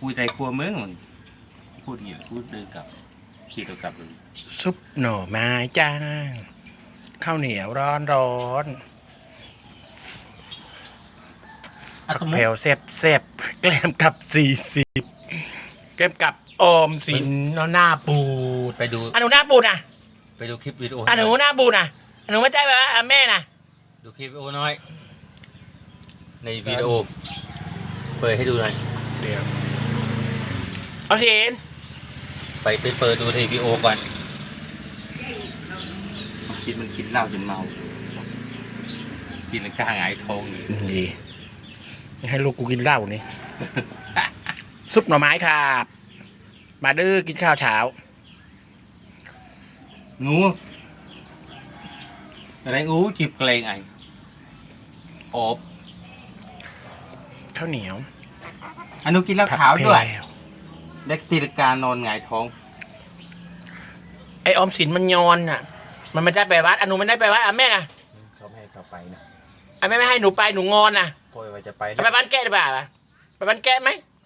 กูใจกลัวมึงมึงพูดอย่างนี้พูดเดินกลับขี่ตัวกลับเลยซุปหน่อไม้จ้างข้าวเหนียวร้อนร้อนอัตผักมุแผ่วแซ่บแซ่บแกล้มกับสี่สิบแกล้มกับออมสินเนาะหน้าปูดไปดู อันหนูหน้าปูดอะไปดูคลิปวิดีโออันหนูหน้าปูดอะอันหนูไม่ใช่แบบว่าแม่น่ะดูคลิปวิดีโอน้อย ในวิดีโอ เปิดให้ดูหน่อยเดี๋ยว ออมสินไปไปเปิดดูในวิดีโอก่อนคิดมันกินเหล้าจนเมา กินแล้วกล้าหงายท้องอยู่ดีให้ลูกกูกินเหล้านี่ ซุปหน่อไม้ครับมาดื้อกินข้าวเช้างูอะไรงูจิบเกรงไอโอบข้าวเหนียวอันนู้นกินเหล้าขาวด้วย ผักแพร ได้ตีลการนอนหงายท้อง ไอออมสินมันยอนน่ะ มันไม่ได้ไปวัดอันหนูไม่ได้ไปวัดอะแม่น่ะเขาไม่ให้เขาไปนะอะแม่ไม่ให้หนูไปหนูงอนน่ะโอยว่าจะไปจะไปบ้านแกะหรือเปล่าอะไปบ้านแกะไหมไ